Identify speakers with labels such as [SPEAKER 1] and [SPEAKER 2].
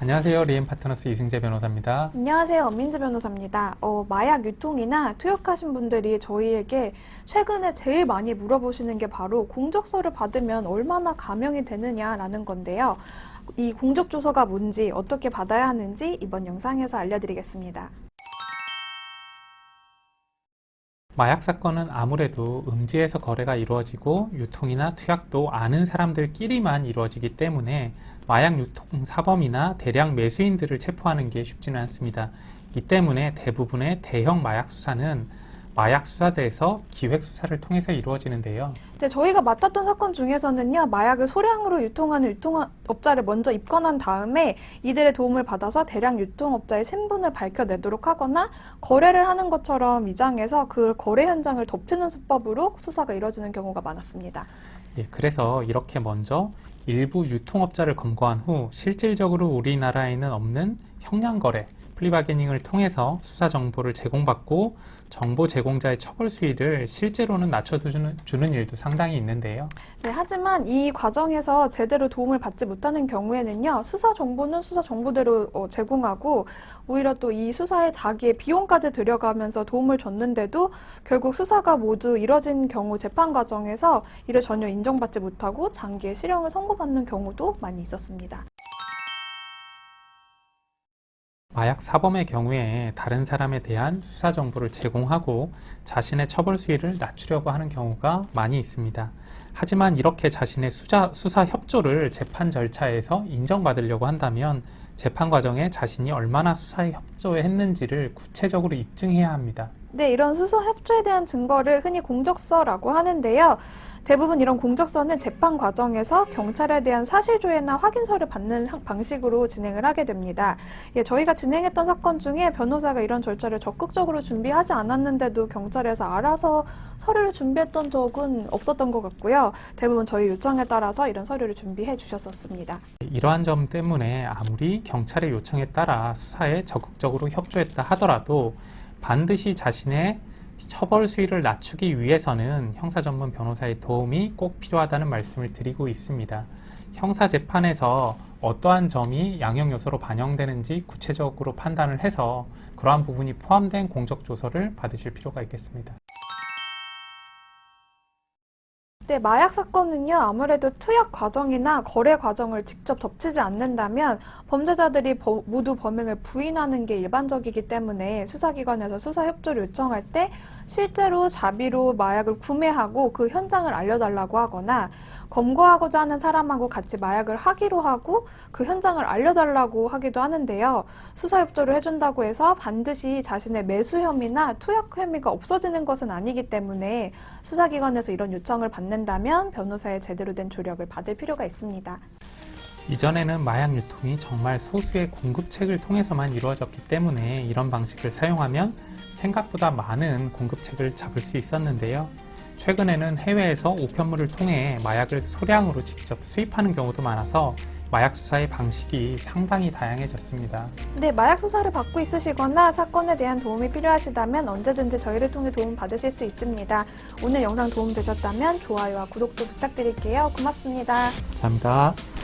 [SPEAKER 1] 안녕하세요. 리엠 파트너스 이승재 변호사입니다.
[SPEAKER 2] 안녕하세요. 엄민지 변호사입니다. 어, 마약 유통이나 투약하신 분들이 저희에게 최근에 제일 많이 물어보시는 게 바로 공적서를 받으면 얼마나 감형이 되느냐라는 건데요. 이 공적조서가 뭔지 어떻게 받아야 하는지 이번 영상에서 알려드리겠습니다.
[SPEAKER 1] 마약 사건은 아무래도 음지에서 거래가 이루어지고 유통이나 투약도 아는 사람들끼리만 이루어지기 때문에 마약 유통 사범이나 대량 매수인들을 체포하는 게 쉽지는 않습니다. 이 때문에 대부분의 대형 마약 수사는 마약 수사대에서 기획 수사를 통해서 이루어지는데요.
[SPEAKER 2] 네, 저희가 맡았던 사건 중에서는요, 마약을 소량으로 유통하는 유통업자를 먼저 입건한 다음에 이들의 도움을 받아서 대량 유통업자의 신분을 밝혀내도록 하거나 거래를 하는 것처럼 위장해서 그 거래 현장을 덮치는 수법으로 수사가 이루어지는 경우가 많았습니다.
[SPEAKER 1] 예, 그래서 이렇게 먼저 일부 유통업자를 검거한 후 실질적으로 우리나라에는 없는 형량 거래, 플리바게닝을 통해서 수사 정보를 제공받고 정보 제공자의 처벌 수위를 실제로는 낮춰주는 주는 일도 상당히 있는데요.
[SPEAKER 2] 네, 하지만 이 과정에서 제대로 도움을 받지 못하는 경우에는요, 수사 정보는 수사 정보대로 어, 제공하고, 오히려 또 이 수사에 자기의 비용까지 들여가면서 도움을 줬는데도 결국 수사가 모두 이뤄진 경우 재판 과정에서 이를 전혀 인정받지 못하고 장기의 실형을 선고받는 경우도 많이 있었습니다.
[SPEAKER 1] 마약 사범의 경우에 다른 사람에 대한 수사 정보를 제공하고 자신의 처벌 수위를 낮추려고 하는 경우가 많이 있습니다. 하지만 이렇게 자신의 수자, 수사 협조를 재판 절차에서 인정받으려고 한다면 재판 과정에 자신이 얼마나 수사에 협조했는지를 구체적으로 입증해야 합니다.
[SPEAKER 2] 네, 이런 수사 협조에 대한 증거를 흔히 공적서라고 하는데요. 대부분 이런 공적서는 재판 과정에서 경찰에 대한 사실조회나 확인서를 받는 형- 방식으로 진행을 하게 됩니다. 예, 저희가 진행했던 사건 중에 변호사가 이런 절차를 적극적으로 준비하지 않았는데도 경찰에서 알아서 서류를 준비했던 적은 없었던 것 같고요. 대부분 저희 요청에 따라서 이런 서류를 준비해 주셨었습니다.
[SPEAKER 1] 이러한 점 때문에 아무리 경찰의 요청에 따라 수사에 적극적으로 협조했다 하더라도 반드시 자신의 처벌 수위를 낮추기 위해서는 형사 전문 변호사의 도움이 꼭 필요하다는 말씀을 드리고 있습니다. 형사 재판에서 어떠한 점이 양형 요소로 반영되는지 구체적으로 판단을 해서 그러한 부분이 포함된 공적 조서를 받으실 필요가 있겠습니다.
[SPEAKER 2] 네, 마약 사건은요, 아무래도 투약 과정이나 거래 과정을 직접 덮치지 않는다면 범죄자들이 버- 모두 범행을 부인하는 게 일반적이기 때문에 수사기관에서 수사 협조를 요청할 때 실제로 자비로 마약을 구매하고 그 현장을 알려달라고 하거나 검거하고자 하는 사람하고 같이 마약을 하기로 하고 그 현장을 알려달라고 하기도 하는데요. 수사 협조를 해준다고 해서 반드시 자신의 매수 혐의나 투약 혐의가 없어지는 것은 아니기 때문에 수사기관에서 이런 요청을 받 는다면 변호사의 제대로 된 조력을 받을 필요가 있습니다.
[SPEAKER 1] 이전에는 마약 유통이 정말 소수의 공급책을 통해서만 이루어졌기 때문에 이런 방식을 사용하면 생각보다 많은 공급책을 잡을 수 있었는데요. 최근에는 해외에서 우편물을 통해 마약을 소량으로 직접 수입하는 경우도 많아서 마약 수사의 방식이 상당히 다양해졌습니다.
[SPEAKER 2] 네, 마약 수사를 받고 있으시거나 사건에 대한 도움이 필요하시다면 언제든지 저희를 통해 도움 받으실 수 있습니다. 오늘 영상 도움 되셨다면 좋아요와 구독도 부탁드릴게요. 고맙습니다.
[SPEAKER 1] 감사합니다.